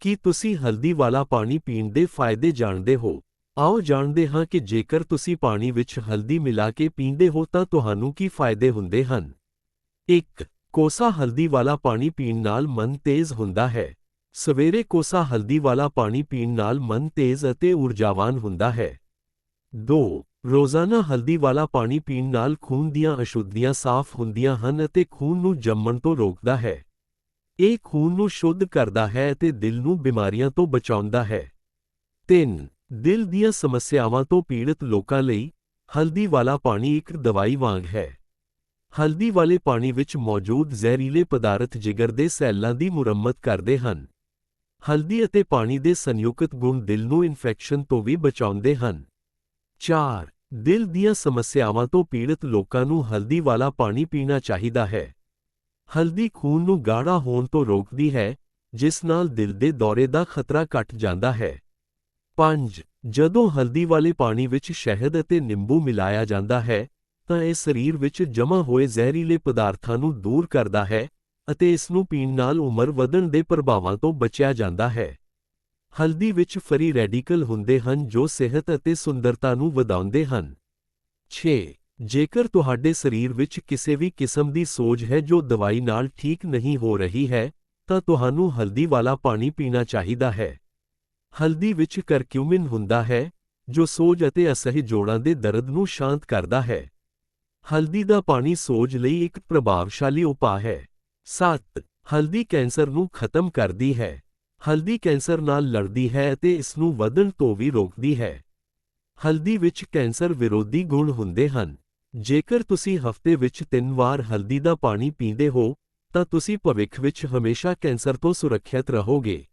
ਕੀ ਤੁਸੀਂ ਹਲਦੀ ਵਾਲਾ ਪਾਣੀ ਪੀਣ ਦੇ ਫਾਇਦੇ ਜਾਣਦੇ ਹੋ? ਆਓ ਜਾਣਦੇ ਹਾਂ ਕਿ ਜੇਕਰ ਤੁਸੀਂ ਪਾਣੀ ਵਿੱਚ ਹਲਦੀ ਮਿਲਾ ਕੇ ਪੀਂਦੇ ਹੋ ਤਾਂ ਤੁਹਾਨੂੰ ਕੀ ਫਾਇਦੇ ਹੁੰਦੇ ਹਨ? 1 ਕੋਸਾ ਹਲਦੀ ਵਾਲਾ ਪਾਣੀ ਪੀਣ ਨਾਲ ਮਨ ਤੇਜ਼ ਹੁੰਦਾ ਹੈ। ਸਵੇਰੇ ਕੋਸਾ ਹਲਦੀ ਵਾਲਾ ਪਾਣੀ ਪੀਣ ਨਾਲ ਮਨ ਤੇਜ਼ ਅਤੇ ਊਰਜਾਵਾਨ ਹੁੰਦਾ ਹੈ। 2 ਰੋਜ਼ਾਨਾ ਹਲਦੀ ਵਾਲਾ ਪਾਣੀ ਪੀਣ ਨਾਲ ਖੂਨ ਦੀਆਂ ਅਸ਼ੁੱਧੀਆਂ ਸਾਫ਼ ਹੁੰਦੀਆਂ ਹਨ ਅਤੇ ਖੂਨ ਨੂੰ ਜੰਮਣ ਤੋਂ ਰੋਕਦਾ ਹੈ। ਇਹ ਖੂਨ ਨੂੰ ਸ਼ੁੱਧ ਕਰਦਾ ਹੈ ਅਤੇ ਦਿਲ ਨੂੰ ਬਿਮਾਰੀਆਂ ਤੋਂ ਬਚਾਉਂਦਾ ਹੈ। 3 ਦਿਲ ਦੀਆਂ ਸਮੱਸਿਆਵਾਂ ਤੋਂ ਪੀੜਤ ਲੋਕਾਂ ਲਈ ਹਲਦੀ ਵਾਲਾ ਪਾਣੀ ਇੱਕ ਦਵਾਈ ਵਾਂਗ ਹੈ। ਹਲਦੀ ਵਾਲੇ ਪਾਣੀ ਵਿੱਚ ਮੌਜੂਦ ਜ਼ਹਿਰੀਲੇ ਪਦਾਰਥ ਜਿਗਰ ਦੇ ਸੈੱਲਾਂ ਦੀ ਮੁਰੰਮਤ ਕਰਦੇ ਹਨ। ਹਲਦੀ ਅਤੇ ਪਾਣੀ ਦੇ ਸੰਯੁਕਤ ਗੁਣ ਦਿਲ ਨੂੰ ਇਨਫੈਕਸ਼ਨ ਤੋਂ ਵੀ ਬਚਾਉਂਦੇ ਹਨ। 4 ਦਿਲ ਦੀਆਂ ਸਮੱਸਿਆਵਾਂ ਤੋਂ ਪੀੜਤ ਲੋਕਾਂ ਨੂੰ ਹਲਦੀ ਵਾਲਾ ਪਾਣੀ ਪੀਣਾ ਚਾਹੀਦਾ ਹੈ। ਹਲਦੀ ਖੂਨ ਨੂੰ ਗਾੜਾ ਹੋਣ ਤੋਂ ਰੋਕਦੀ ਹੈ, ਜਿਸ ਨਾਲ ਦਿਲ ਦੇ ਦੌਰੇ ਦਾ ਖਤਰਾ ਘਟ ਜਾਂਦਾ ਹੈ। 5 ਜਦੋਂ ਹਲਦੀ ਵਾਲੇ ਪਾਣੀ ਵਿੱਚ ਸ਼ਹਿਦ ਅਤੇ ਨਿੰਬੂ ਮਿਲਾਇਆ ਜਾਂਦਾ ਹੈ, ਤਾਂ ਇਹ ਸਰੀਰ ਵਿੱਚ ਜਮ੍ਹਾਂ ਹੋਏ ਜ਼ਹਿਰੀਲੇ ਪਦਾਰਥਾਂ ਨੂੰ ਦੂਰ ਕਰਦਾ ਹੈ ਅਤੇ ਇਸ ਨੂੰ ਪੀਣ ਨਾਲ ਉਮਰ ਵਧਣ ਦੇ ਪ੍ਰਭਾਵਾਂ ਤੋਂ ਬਚਿਆ ਜਾਂਦਾ ਹੈ। ਹਲਦੀ ਵਿੱਚ ਫਰੀ ਰੈਡੀਕਲ ਹੁੰਦੇ ਹਨ ਜੋ ਸਿਹਤ ਅਤੇ ਸੁੰਦਰਤਾ ਨੂੰ ਵਧਾਉਂਦੇ ਹਨ। 6 ਜੇਕਰ ਤੁਹਾਡੇ ਸਰੀਰ ਵਿੱਚ ਕਿਸੇ ਵੀ ਕਿਸਮ ਦੀ ਸੋਜ ਹੈ ਜੋ ਦਵਾਈ ਨਾਲ ਠੀਕ ਨਹੀਂ ਹੋ ਰਹੀ ਹੈ, ਤਾਂ ਤੁਹਾਨੂੰ ਹਲਦੀ ਵਾਲਾ ਪਾਣੀ ਪੀਣਾ ਚਾਹੀਦਾ ਹੈ। ਹਲਦੀ ਵਿੱਚ ਕਰਕਿਊਮਿਨ ਹੁੰਦਾ ਹੈ, ਜੋ ਸੋਜ ਅਤੇ ਅਸਹਿ ਜੋੜਾਂ ਦੇ ਦਰਦ ਨੂੰ ਸ਼ਾਂਤ ਕਰਦਾ ਹੈ। ਹਲਦੀ ਦਾ ਪਾਣੀ ਸੋਜ ਲਈ ਇੱਕ ਪ੍ਰਭਾਵਸ਼ਾਲੀ ਉਪਾਅ ਹੈ। 7 ਹਲਦੀ ਕੈਂਸਰ ਨੂੰ ਖਤਮ ਕਰਦੀ ਹੈ। ਹਲਦੀ ਕੈਂਸਰ ਨਾਲ ਲੜਦੀ ਹੈ ਅਤੇ ਇਸ ਨੂੰ ਵਧਣ ਤੋਂ ਵੀ ਰੋਕਦੀ ਹੈ। ਹਲਦੀ ਵਿੱਚ ਕੈਂਸਰ ਵਿਰੋਧੀ ਗੁਣ ਹੁੰਦੇ ਹਨ। ਜੇਕਰ ਤੁਸੀਂ ਹਫ਼ਤੇ ਵਿੱਚ ਤਿੰਨ ਵਾਰ ਹਲਦੀ ਦਾ ਪਾਣੀ ਪੀਂਦੇ ਹੋ, ਤਾਂ ਤੁਸੀਂ ਭਵਿੱਖ ਵਿੱਚ ਹਮੇਸ਼ਾ ਕੈਂਸਰ ਤੋਂ ਸੁਰੱਖਿਅਤ ਰਹੋਗੇ।